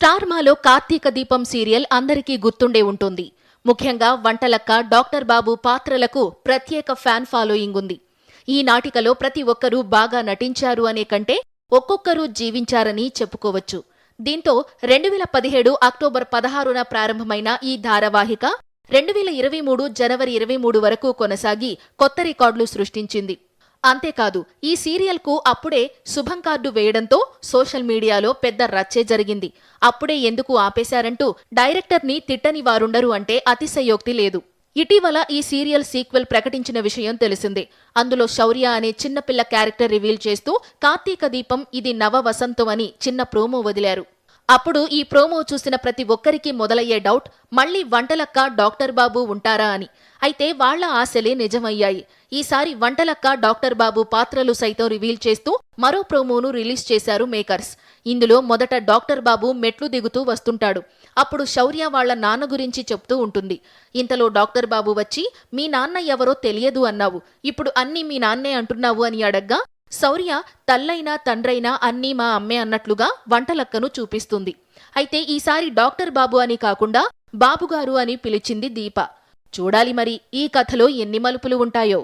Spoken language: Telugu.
స్టార్ మాలో కార్తీక దీపం సీరియల్ అందరికీ గుర్తుండే ఉంటుంది. ముఖ్యంగా వంటలక్క డాక్టర్ బాబు పాత్రలకు ప్రత్యేక ఫ్యాన్ ఫాలోయింగ్ ఉంది. ఈ నాటికలో ప్రతి ఒక్కరూ బాగా నటించారు అనే కంటే ఒక్కొక్కరు జీవించారని చెప్పుకోవచ్చు. దీంతో రెండు వేల పదిహేడు అక్టోబర్ పదహారున ప్రారంభమైన ఈ ధారావాహిక రెండు వేల ఇరవై మూడు జనవరి ఇరవై మూడు వరకు కొనసాగి కొత్త రికార్డులు సృష్టించింది. అంతేకాదు ఈ సీరియల్కు అప్పుడే శుభం కార్డు వేయడంతో సోషల్ మీడియాలో పెద్ద రచ్చే జరిగింది. అప్పుడే ఎందుకు ఆపేశారంటూ డైరెక్టర్ని తిట్టని వారుండరు అంటే అతిశయోక్తి లేదు. ఇటీవల ఈ సీరియల్ సీక్వెల్ ప్రకటించిన విషయం తెలిసిందే. అందులో శౌర్య అనే చిన్నపిల్ల క్యారెక్టర్ రివీల్ చేస్తూ కార్తీక దీపం ఇది నవ వసంతం అని చిన్న ప్రోమో వదిలారు. అప్పుడు ఈ ప్రోమో చూసిన ప్రతి ఒక్కరికి మొదలయ్యే డౌట్ మళ్ళీ వంటలక్క డాక్టర్ బాబు ఉంటారా అని. అయితే వాళ్ళ ఆశలే నిజమయ్యాయి. ఈసారి వంటలక్క డాక్టర్ బాబు పాత్రలు సైతం రివీల్ చేస్తూ మరో ప్రోమోను రిలీజ్ చేశారు మేకర్స్. ఇందులో మొదట డాక్టర్ బాబు మెట్లు దిగుతూ వస్తుంటాడు. అప్పుడు శౌర్య వాళ్ళ నాన్న గురించి చెప్తూ ఉంటుంది. ఇంతలో డాక్టర్ బాబు వచ్చి మీ నాన్న ఎవరో తెలియదు అన్నావు. ఇప్పుడు అన్నీ మీ నాన్నే అంటున్నావు అని అడగ్గా శౌర్య తల్లైనా తండ్రైనా అన్నీ మా అమ్మే అన్నట్లుగా వంటలక్కను చూపిస్తుంది. అయితే ఈసారి డాక్టర్ బాబు అని కాకుండా బాబుగారు అని పిలిచింది దీప. చూడాలి మరి ఈ కథలో ఎన్ని మలుపులు ఉంటాయో.